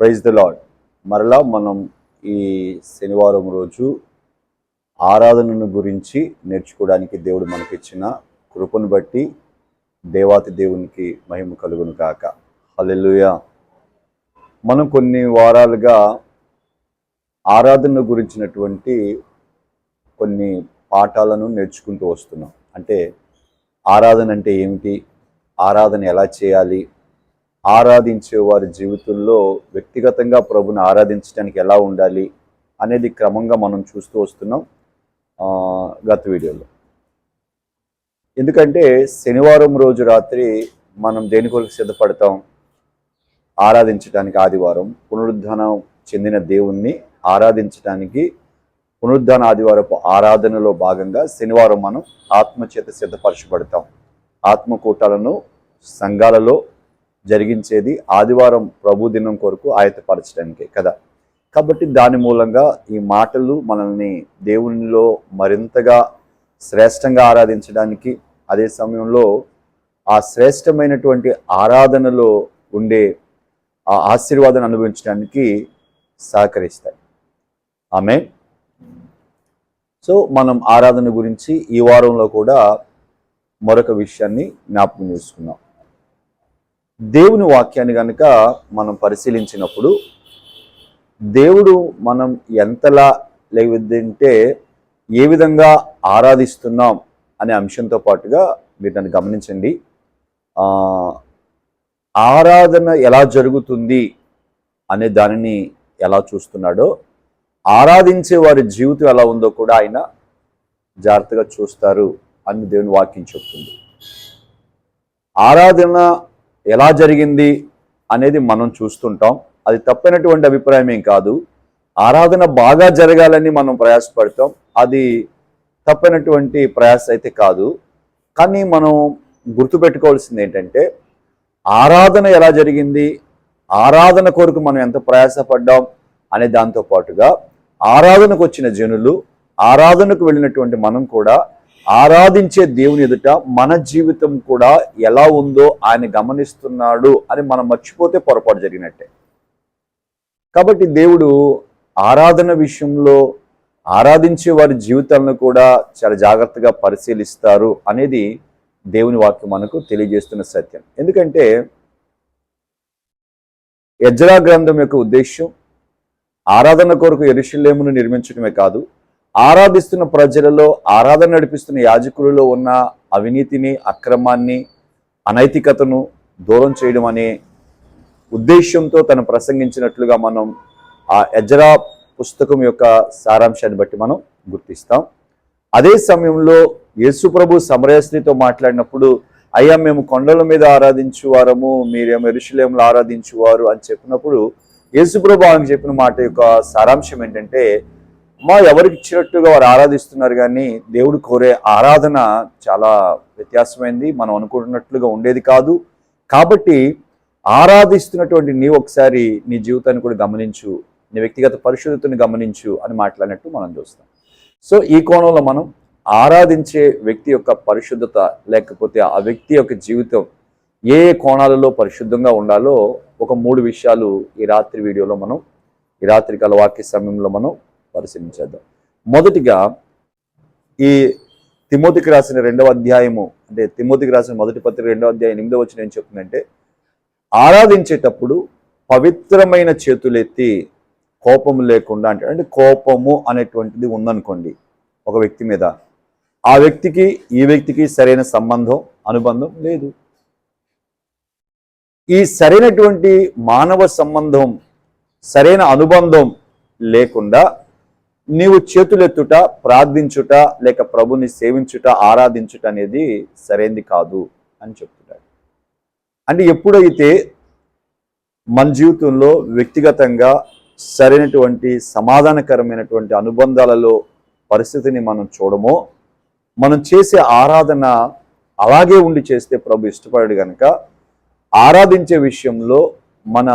Praise the lord మరలా మనం ఈ శనివారం రోజు ఆరాధనను గురించి నేర్చుకోవడానికి దేవుడు మనకిచ్చిన కృపను బట్టి దేవాతి దేవునికి మహిమ కలుగును కాక హలెలుయ మనం కొన్ని వారాలుగా ఆరాధన గురించినటువంటి కొన్ని పాఠాలను నేర్చుకుంటూ వస్తున్నాం. అంటే ఆరాధన అంటే ఏమిటి? ఆరాధన ఎలా చేయాలి? ఆరాధించే వారి జీవితంలో వ్యక్తిగతంగా ప్రభుని ఆరాధించడానికి ఎలా ఉండాలి అనేది క్రమంగా మనం చూస్తూ వస్తున్నాం గత వీడియోలో. ఎందుకంటే శనివారం రోజు రాత్రి మనం దేని కొరకు సిద్ధపడతాం? ఆరాధించడానికి ఆదివారం. పునరుద్ధానం చెందిన దేవుణ్ణి ఆరాధించడానికి పునరుద్ధాన ఆదివారపు ఆరాధనలో భాగంగా శనివారం మనం ఆత్మచేత సిద్ధపరచబడతాం. ఆత్మకూటాలను సంఘాలలో జరిగించేది ఆదివారం ప్రభు దినం కొరకు ఆయతపరచడానికే కదా. కాబట్టి దాని మూలంగా ఈ మాటలు మనల్ని దేవునిలో మరింతగా శ్రేష్టంగా ఆరాధించడానికి అదే సమయంలో ఆ శ్రేష్టమైనటువంటి ఆరాధనలో ఉండే ఆ ఆశీర్వాదాన్ని అనుభవించడానికి సహకరిస్తాయి. ఆమె సో మనం ఆరాధన గురించి ఈ వారంలో కూడా మరొక విషయాన్ని జ్ఞాపకం చేసుకున్నాం దేవుని వాక్యాన్ని కనుక మనం పరిశీలించినప్పుడు దేవుడు మనం ఎంతలా లేదంటే ఏ విధంగా ఆరాధిస్తున్నాం అనే అంశంతో పాటుగా మీరు నన్ను గమనించండి. ఆరాధన ఎలా జరుగుతుంది అనే దానిని ఎలా చూస్తున్నాడో ఆరాధించే వారి జీవితం ఎలా ఉందో కూడా ఆయన జాగ్రత్తగా చూస్తారు అని దేవుని వాక్యం చెప్తుంది. ఆరాధన ఎలా జరిగింది అనేది మనం చూస్తుంటాం. అది తప్పైనటువంటి అభిప్రాయం ఏం కాదు. ఆరాధన బాగా జరగాలని మనం ప్రయాసపడతాం. అది తప్పైనటువంటి ప్రయాస అయితే కాదు. కానీ మనం గుర్తుపెట్టుకోవాల్సింది ఏంటంటే ఆరాధన ఎలా జరిగింది ఆరాధన కొరకు మనం ఎంత ప్రయాసపడ్డాం అనే దాంతో పాటుగా ఆరాధనకు వచ్చిన జనులు ఆరాధనకు వెళ్ళినటువంటి మనం కూడా ఆరాధించే దేవుని ఎదుట మన జీవితం కూడా ఎలా ఉందో ఆయన గమనిస్తున్నాడు అని మనం మర్చిపోతే పొరపాటు జరిగినట్టే. కాబట్టి దేవుడు ఆరాధన విషయంలో ఆరాధించే వారి జీవితాలను కూడా చాలా జాగ్రత్తగా పరిశీలిస్తారు అనేది దేవుని వాక్యం మనకు తెలియజేస్తున్న సత్యం. ఎందుకంటే యజ్రా గ్రంథం యొక్క ఉద్దేశం ఆరాధన కొరకు ఎరుషులేమును నిర్మించడమే కాదు ఆరాధిస్తున్న ప్రజలలో ఆరాధన నడిపిస్తున్న యాజకులలో ఉన్న అవినీతిని అక్రమాన్ని అనైతికతను దూరం చేయడం అనే ఉద్దేశంతో తను ప్రసంగించినట్లుగా మనం ఆ ఎజరా పుస్తకం యొక్క సారాంశాన్ని బట్టి మనం గుర్తిస్తాం. అదే సమయంలో యేసుప్రభు సమరయస్త్రితో మాట్లాడినప్పుడు అయ్యా మేము కొండల మీద ఆరాధించువారము మీరేమో ఎరుషులేములు ఆరాధించువారు అని చెప్పినప్పుడు యేసుప్రభు ఆమెకు చెప్పిన మాట యొక్క సారాంశం ఏంటంటే మా ఎవరికి ఇచ్చినట్టుగా వారు ఆరాధిస్తున్నారు కానీ దేవుడు కోరే ఆరాధన చాలా వ్యత్యాసమైంది. మనం అనుకుంటున్నట్లుగా ఉండేది కాదు. కాబట్టి ఆరాధిస్తున్నటువంటి నీ ఒకసారి నీ జీవితాన్ని కూడా గమనించు నీ వ్యక్తిగత పరిశుద్ధతను గమనించు అని మాట్లాడినట్టు మనం చూస్తాం. సో ఈ కోణంలో మనం ఆరాధించే వ్యక్తి యొక్క పరిశుద్ధత లేకపోతే ఆ వ్యక్తి యొక్క జీవితం ఏ ఏ కోణాలలో పరిశుద్ధంగా ఉండాలో ఒక మూడు విషయాలు ఈ రాత్రి వీడియోలో మనం ఈ రాత్రి కల వాక్య సమయంలో మనం పరిశీలించేద్దాం. మొదటిగా ఈ తిమోతికి రాసిన రెండవ అధ్యాయము అంటే తిమోతికి రాసిన మొదటి పత్రిక రెండవ అధ్యాయం ఎనిమిదవ వచ్చిన ఏం చెప్తుందంటే ఆరాధించేటప్పుడు పవిత్రమైన చేతులెత్తి కోపము లేకుండా అంటే అంటే కోపము అనేటువంటిది ఉందనుకోండి ఒక వ్యక్తి మీద. ఆ వ్యక్తికి ఈ వ్యక్తికి సరైన సంబంధం అనుబంధం లేదు. ఈ సరైనటువంటి మానవ సంబంధం సరైన అనుబంధం లేకుండా నీవు చేతులెత్తుట ప్రార్థించుట లేక ప్రభుని సేవించుట ఆరాధించుట అనేది సరైనది కాదు అని చెప్తున్నాడు. అంటే ఎప్పుడైతే మన జీవితంలో వ్యక్తిగతంగా సరైనటువంటి సమాధానకరమైనటువంటి అనుబంధాలలో పరిస్థితిని మనం చూడమో మనం చేసే ఆరాధన అలాగే ఉండి చేస్తే ప్రభు ఇష్టపడాడు కనుక ఆరాధించే విషయంలో మన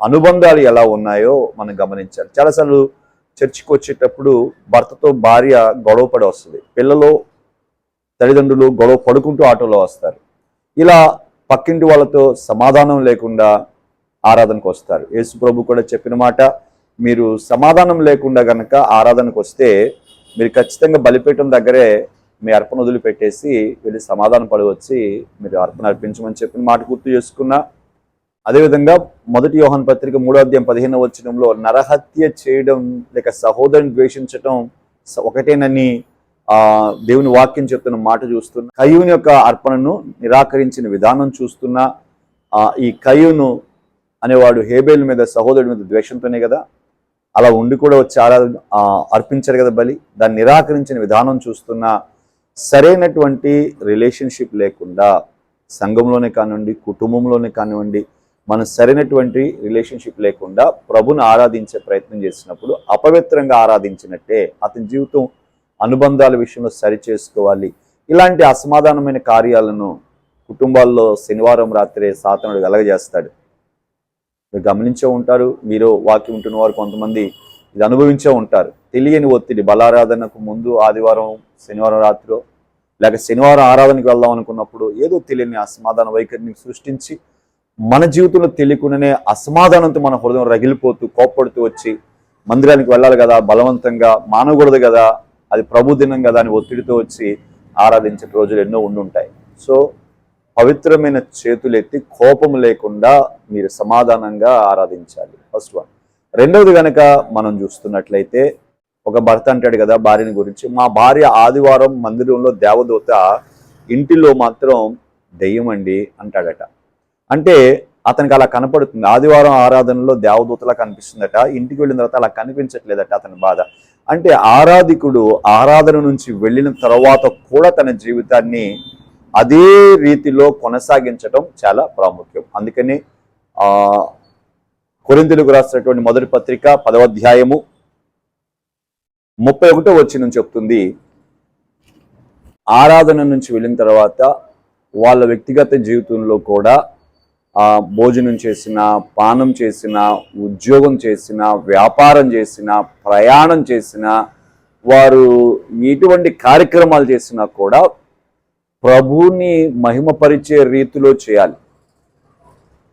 అనుబంధాలు ఎలా ఉన్నాయో మనం గమనించాలి. చాలాసార్లు చర్చికి వచ్చేటప్పుడు భర్తతో భార్య గొడవ పడి వస్తుంది. పిల్లలు తల్లిదండ్రులు గొడవ పడుకుంటూ ఆటోలో వస్తారు. ఇలా పక్కింటి వాళ్ళతో సమాధానం లేకుండా ఆరాధనకు వస్తారు. యేసు ప్రభు కూడా చెప్పిన మాట మీరు సమాధానం లేకుండా గనక ఆరాధనకు వస్తే మీరు ఖచ్చితంగా బలిపీఠం దగ్గరే మీ అర్పణ వదిలిపెట్టేసి వెళ్ళి సమాధానం పడి వచ్చి మీరు అర్పణ అర్పించమని చెప్పిన మాట గుర్తు చేసుకున్నా అదేవిధంగా మొదటి యోహన్ పత్రిక మూడో అధ్యాయం పదిహేను వచనంలో నరహత్య చేయడం లేక సహోదరుని ద్వేషించడం ఒకటేనని ఆ దేవుని వాక్యం చెప్తున్న మాట చూస్తున్నా. కయ్యూని యొక్క అర్పణను నిరాకరించిన విధానం చూస్తున్నా. ఆ ఈ కయ్యూను అనేవాడు హేబేల్ మీద సహోదరుడి మీద ద్వేషంతోనే కదా. అలా ఉండి కూడా వచ్చి ఆరాధన అర్పించారు కదా బలి. దాన్ని నిరాకరించిన విధానం చూస్తున్నా. సరైనటువంటి రిలేషన్షిప్ లేకుండా సంఘంలోనే కానివ్వండి కుటుంబంలోనే కానివ్వండి మనం సరైనటువంటి రిలేషన్షిప్ లేకుండా ప్రభుని ఆరాధించే ప్రయత్నం చేసినప్పుడు అపవిత్రంగా ఆరాధించినట్టే అతని జీవితం అనుబంధాల విషయంలో సరి చేసుకోవాలి ఇలాంటి అసమాధానమైన కార్యాలను కుటుంబాల్లో శనివారం రాత్రే సాతనుడు వెలగజేస్తాడు మీరు గమనించే ఉంటారు మీరు వాక్యం ఉంటున్న వారు కొంతమంది ఇది అనుభవించే ఉంటారు. తెలియని ఒత్తిడి బలారాధనకు ముందు ఆదివారం శనివారం రాత్రిలో లేక శనివారం ఆరాధనకు వెళ్దాం అనుకున్నప్పుడు ఏదో తెలియని అసమాధాన వైఖరిని సృష్టించి మన జీవితంలో తెలియకుండానే అసమాధానంతో మన హృదయం రగిలిపోతూ కోప్పడుతూ వచ్చి మందిరానికి వెళ్ళాలి కదా బలవంతంగా మానకూడదు కదా అది ప్రభు దినం కదా అని ఒత్తిడితో వచ్చి ఆరాధించే రోజులు ఎన్నో ఉండుంటాయి. సో పవిత్రమైన చేతులెత్తి కోపం లేకుండా మీరు సమాధానంగా ఆరాధించాలి. First one. రెండవది కనుక మనం చూస్తున్నట్లయితే ఒక భర్త అంటాడు కదా భార్యని గురించి మా భార్య ఆదివారం మందిరంలో దేవదూత ఇంటిలో మాత్రం దెయ్యం అండి అంటాడట. అంటే అతనికి అలా కనపడుతుంది. ఆదివారం ఆరాధనలో దేవదూతలా కనిపిస్తుందట. ఇంటికి వెళ్ళిన తర్వాత అలా కనిపించట్లేదట అతని బాధ. అంటే ఆరాధికుడు ఆరాధన నుంచి వెళ్ళిన తర్వాత కూడా తన జీవితాన్ని అదే రీతిలో కొనసాగించడం చాలా ప్రాముఖ్యం. అందుకని ఆ కొరిందులకు రాసినటువంటి మొదటి పత్రిక పదవ అధ్యాయము ముప్పై ఒకటో వచ్చిన చెప్తుంది. ఆరాధన నుంచి వెళ్ళిన తర్వాత వాళ్ళ వ్యక్తిగత జీవితంలో కూడా భోజనం చేసిన పానం చేసిన ఉద్యోగం చేసిన వ్యాపారం చేసిన ప్రయాణం చేసిన వారు ఎటువంటి కార్యక్రమాలు చేసినా కూడా ప్రభుని మహిమపరిచే రీతిలో చేయాలి.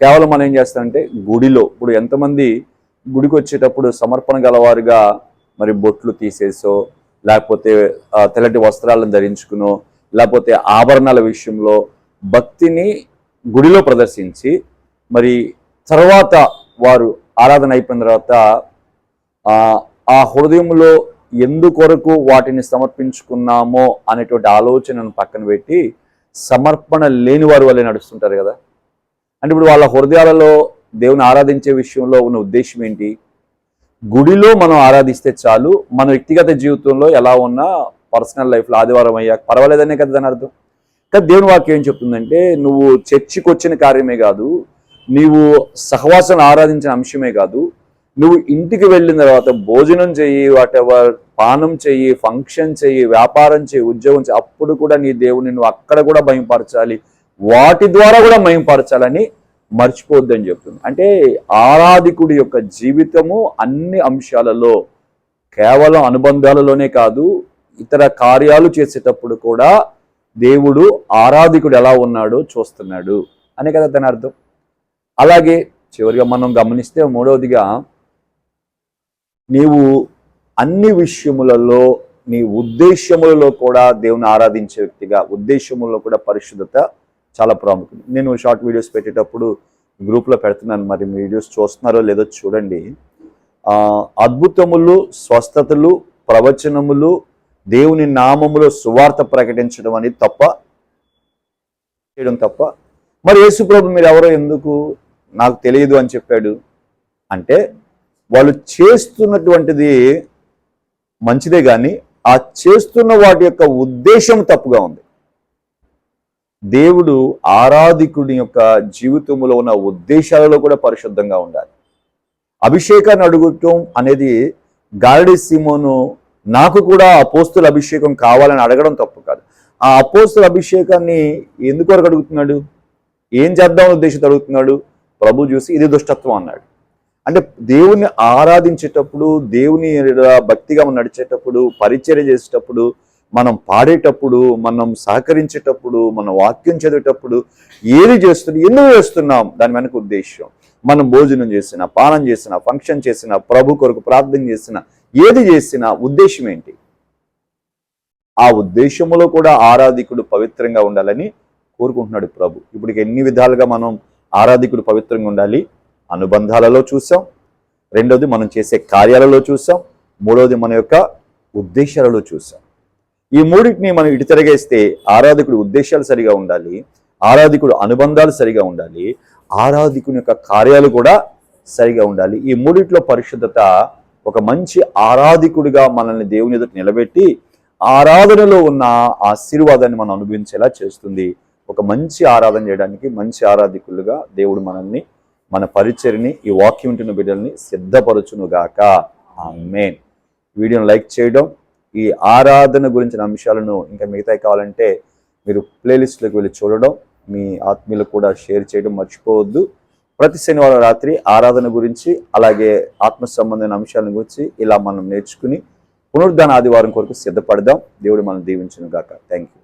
కేవలం మనం ఏం చేస్తామంటే గుడిలో ఇప్పుడు ఎంతమంది గుడికి వచ్చేటప్పుడు సమర్పణ గలవారుగా మరి బొట్లు తీసేసో లేకపోతే తెల్లటి వస్త్రాలను ధరించుకునో లేకపోతే ఆభరణాల విషయంలో భక్తిని గుడిలో ప్రదర్శించి మరి తర్వాత వారు ఆరాధన అయిపోయిన తర్వాత ఆ హృదయంలో ఎందుకొరకు వాటిని సమర్పించుకున్నామో అనేటువంటి ఆలోచనను పక్కన పెట్టి సమర్పణ లేని వారు వల్లే నడుస్తుంటారు కదా. అంటే ఇప్పుడు వాళ్ళ హృదయాలలో దేవుని ఆరాధించే విషయంలో ఉన్న ఉద్దేశం ఏంటి? గుడిలో మనం ఆరాధిస్తే చాలు మన వ్యక్తిగత జీవితంలో ఎలా ఉన్నా పర్సనల్ లైఫ్లో ఆదివారం అయ్యాక పర్వాలేదనే కదా దాని అర్థం. కానీ దేవుని వాక్యం ఏం చెప్తుందంటే నువ్వు చర్చికి వచ్చిన కార్యమే కాదు నీవు సహవాసం ఆరాధించిన అంశమే కాదు నువ్వు ఇంటికి వెళ్ళిన తర్వాత భోజనం చెయ్యి వాటెవర్ పానం చెయ్యి ఫంక్షన్ చెయ్యి వ్యాపారం చెయ్యి ఉద్యోగం చెయ్యి అప్పుడు కూడా నీ దేవుని నువ్వు అక్కడ కూడా భయంపరచాలి వాటి ద్వారా కూడా భయంపరచాలని మర్చిపోద్దని చెప్తుంది. అంటే ఆరాధికుడి యొక్క జీవితము అన్ని అంశాలలో కేవలం అనుబంధాలలోనే కాదు ఇతర కార్యాలు చేసేటప్పుడు కూడా దేవుడు ఆరాధికుడు ఎలా ఉన్నాడో చూస్తున్నాడు అనే కదా దాని అర్థం. అలాగే చివరిగా మనం గమనిస్తే మూడవదిగా నీవు అన్ని విషయములలో నీ ఉద్దేశములలో కూడా దేవుని ఆరాధించే వ్యక్తిగా ఉద్దేశములలో కూడా పరిశుద్ధత చాలా ప్రాముఖ్యం. నేను షార్ట్ వీడియోస్ పెట్టేటప్పుడు గ్రూప్లో పెడుతున్నాను మరి మీ వీడియోస్ చూస్తున్నారో లేదో చూడండి. అద్భుతములు స్వస్థతలు ప్రవచనములు దేవుని నామములో సువార్త ప్రకటించడం అనేది తప్ప చేయడం తప్ప. మరి యేసుప్రభు మీరు ఎవరో ఎందుకు నాకు తెలియదు అని చెప్పాడు? అంటే వాళ్ళు చేస్తున్నటువంటిది మంచిదే కానీ ఆ చేస్తున్న వాటి యొక్క ఉద్దేశం తప్పుగా ఉంది. దేవుడు ఆరాధికుడి యొక్క జీవితంలో ఉన్న ఉద్దేశాలలో కూడా పరిశుద్ధంగా ఉండాలి. అభిషేకాన్ని అడుగుటం అనేది గారడి సీమోను నాకు కూడా అపోస్తుల అభిషేకం కావాలని అడగడం తప్పు కాదు. ఆ అపోస్తుల అభిషేకాన్ని ఎందుకొరకు అడుగుతున్నాడు? ఏం చేద్దామని ఉద్దేశంతో అడుగుతున్నాడు? ప్రభు చూసి ఇది దుష్టత్వం అన్నాడు. అంటే దేవుణ్ణి ఆరాధించేటప్పుడు దేవుని భక్తిగా మనం నడిచేటప్పుడు పరిచర్య చేసేటప్పుడు మనం పాడేటప్పుడు మనం సహకరించేటప్పుడు మనం వాక్యం చదివేటప్పుడు ఏది చేస్తున్నాం ఎందుకు చేస్తున్నాం? దాని వెనక ఉద్దేశం మనం భోజనం చేసిన పానం చేసిన ఫంక్షన్ చేసిన ప్రభు కొరకు ప్రార్థన చేసిన ఏది చేసినా ఉద్దేశం ఏంటి? ఆ ఉద్దేశములో కూడా ఆరాధికుడు పవిత్రంగా ఉండాలని కోరుకుంటున్నాడు ప్రభు. ఇప్పుడు ఎన్ని విధాలుగా మనం ఆరాధికుడు పవిత్రంగా ఉండాలి? అనుబంధాలలో చూసాం. రెండవది మనం చేసే కార్యాలలో చూసాం. మూడవది మన యొక్క ఉద్దేశాలలో చూసాం. ఈ మూడింటిని మనం ఇటు తిరగేస్తే ఆరాధకుడి ఉద్దేశాలు సరిగా ఉండాలి ఆరాధికుడు అనుబంధాలు సరిగా ఉండాలి ఆరాధికుని యొక్క కార్యాలు కూడా సరిగా ఉండాలి. ఈ మూడిట్లో పరిశుద్ధత ఒక మంచి ఆరాధికుడిగా మనల్ని దేవుని ఎదుట నిలబెట్టి ఆరాధనలో ఉన్న ఆశీర్వాదాన్ని మనం అనుభవించేలా చేస్తుంది. ఒక మంచి ఆరాధన చేయడానికి మంచి ఆరాధికులుగా దేవుడు మనల్ని మన పరిచయని ఈ వాక్యం బిడ్డల్ని సిద్ధపరచునుగాక. మే వీడియోను లైక్ చేయడం ఈ ఆరాధన గురించిన అంశాలను ఇంకా మిగతాయి కావాలంటే మీరు ప్లేలిస్ట్లోకి వెళ్ళి చూడడం మీ ఆత్మీయులకు కూడా షేర్ చేయడం మర్చిపోవద్దు. ప్రతి శనివారం రాత్రి ఆరాధన గురించి అలాగే ఆత్మ సంబంధమైన అంశాలను గురించి ఇలా మనం నేర్చుకుని పునరుద్ధాన ఆదివారం కొరకు సిద్ధపడదాం. దేవుడు మనం దీవించును గాక. Thank you